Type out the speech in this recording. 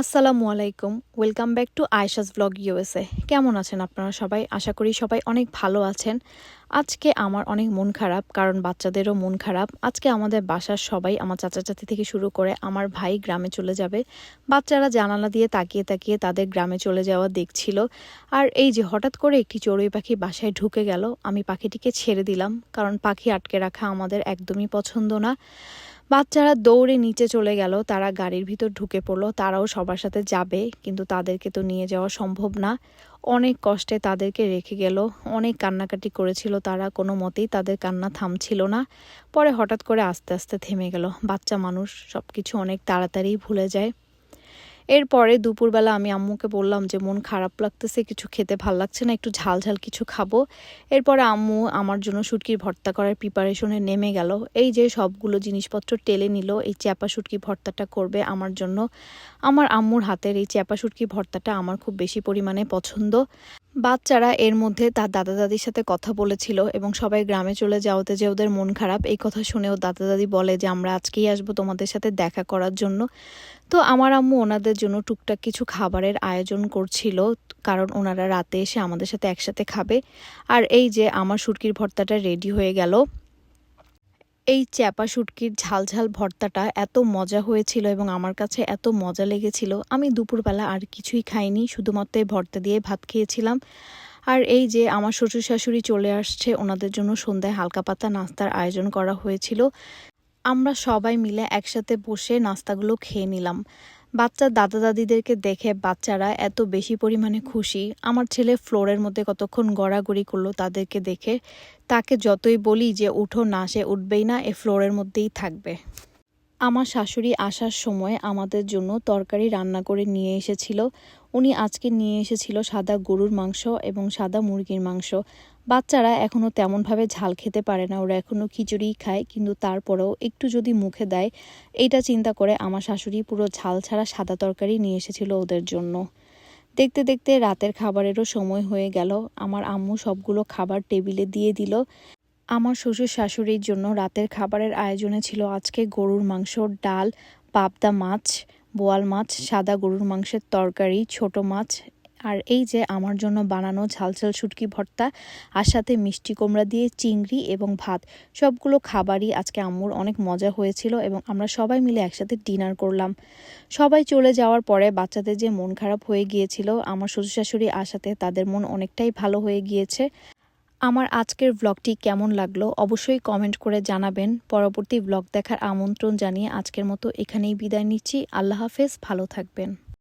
আসসালামু আলাইকুম। Welcome back to Aisha's blog USA কেমন আছেন আপনারা সবাই? আশা করি সবাই অনেক ভালো আছেন। আজকে আমার অনেক মন খারাপ, কারণ বাচ্চাদেরও মন খারাপ। আজকে আমাদের বাসার সবাই আমার চাচা চাচি থেকে শুরু করে আমার ভাই গ্রামে চলে যাবে। বাচ্চারা জানালা দিয়ে তাকিয়ে তাকিয়ে তাদের গ্রামে চলে যাওয়া দেখছিল। আর এই যে হঠাৎ করে একটি চড়ুই পাখি বাসায় ঢুকে গেল, আমি পাখিটিকে ছেড়ে দিলাম। কারণ পাখি আটকে রাখা আমাদের একদমই পছন্দ না। বাচ্চারা দৌড়ে নিচে চলে গেল, তারা গাড়ির ভিতর ঢুকে পড়ল, তারাও সবার সাথে যাবে, কিন্তু তাদেরকে তো নিয়ে যাওয়া সম্ভব না। অনেক কষ্টে তাদেরকে রেখে গেল, অনেক কান্নাকাটি করেছিল তারা, কোনো মতেই তাদের কান্না থামছিল না। পরে হঠাৎ করে আস্তে আস্তে থেমে গেল, বাচ্চা মানুষ সব কিছু অনেক তাড়াতাড়ি ভুলে যায়। এরপরে দুপুরবেলা আমি আম্মুকে বললাম যে, মন খারাপ লাগতেছে, কিছু খেতে ভালো লাগছে না, একটু ঝাল ঝাল কিছু খাব। এরপরে আম্মু আমার জন্য শুটকির ভর্তা করার প্রিপারেশনে নেমে গেল। এই যে সবগুলো জিনিসপত্র টেলে নিল, এই চ্যাপা শুটকি ভর্তাটা করবে আমার জন্য। আমার আম্মুর হাতের এই চ্যাপা শুটকি ভর্তাটা আমার খুব বেশি পরিমাণে পছন্দ। বাচ্চারা এর মধ্যে তার দাদা দাদির সাথে কথা বলেছিল এবং সবাই গ্রামে চলে যাওয়াতে যে ওদের মন খারাপ, এই কথা শুনেও দাদা দাদি বলে যে, আমরা আজকেই আসব তোমাদের সাথে দেখা করার জন্য। তো আমার আম্মু ওনাদের জন্য টুকটাক কিছু খাবারের আয়োজন করছিল, কারণ ওনারা রাতে এসে আমাদের সাথে একসাথে খাবে। আর এই যে, আমার সুরকির ভর্তাটা রেডি হয়ে গেল। এই চ্যাপা শুটকির ঝালঝাল ঝাল ভর্তাটা এত মজা হয়েছিল এবং আমার কাছে এত মজা লেগেছিল, আমি দুপুরবেলা আর কিছুই খাইনি, শুধুমাত্র এই ভর্তা দিয়ে ভাত খেয়েছিলাম। আর এই যে আমার শ্বশুর শাশুড়ি চলে আসছে, ওনাদের জন্য সন্ধ্যায় হালকা পাতা নাস্তার আয়োজন করা হয়েছিল। আমরা সবাই মিলে একসাথে বসে নাস্তাগুলো খেয়ে নিলাম। বাচ্চা দাদা দাদিদেরকে দেখে বাচ্চারা এত বেশি পরিমাণে খুশি। আমার ছেলে ফ্লোরের মধ্যে কতক্ষণ গড়াগড়ি করল তাদেরকে দেখে। তাকে যতই বলি যে, উঠো না, সে উঠবেই না, এ ফ্লোরের মধ্যেই থাকবে। আমার শাশুড়ি আসার সময় আমাদের জন্য তরকারি রান্না করে নিয়ে এসেছিল। উনি আজকে নিয়ে এসেছিল সাদা গরুর মাংস এবং সাদা মুরগির মাংস। বাচ্চারা এখনও তেমনভাবে ঝাল খেতে পারে না, ওরা এখনও খিচুড়িই খায়, কিন্তু তারপরেও একটু যদি মুখে দেয়, এইটা চিন্তা করে আমার শাশুড়ি পুরো ঝাল ছাড়া সাদা তরকারি নিয়ে এসেছিল ওদের জন্য। দেখতে দেখতে রাতের খাবারেরও সময় হয়ে গেল। আমার আম্মু সবগুলো খাবার টেবিলে দিয়ে দিল। আমার শ্বশুর শাশুড়ির জন্য রাতের খাবারের আয়োজনে ছিল আজকে গরুর মাংস, ডাল, পাবদা মাছ, বোয়াল মাছ, সাদা গরুর মাংসের তরকারি, ছোট মাছ, আর এই যে আমার জন্য বানানো ঝালঝাল শুটকি ভর্তা আর সাথে মিষ্টি কুমড়া দিয়ে চিংড়ি এবং ভাত। সবগুলো খাবারই আজকে আম্মুর অনেক মজা হয়েছিল এবং আমরা সবাই মিলে একসাথে ডিনার করলাম। সবাই চলে যাওয়ার পরে বাচ্চাদের যে মন খারাপ হয়ে গিয়েছিল, আমার শ্বশুর শাশুড়ি আসাতে তাদের মন অনেকটাই ভালো হয়ে গিয়েছে। আমার আজকের ব্লগটি কেমন লাগল অবশ্যই কমেন্ট করে জানাবেন। পরবর্তী ব্লগ দেখার আমন্ত্রণ জানিয়ে আজকের মতো এখানেই বিদায় নিচ্ছি। আল্লাহ হাফেজ, ভালো থাকবেন।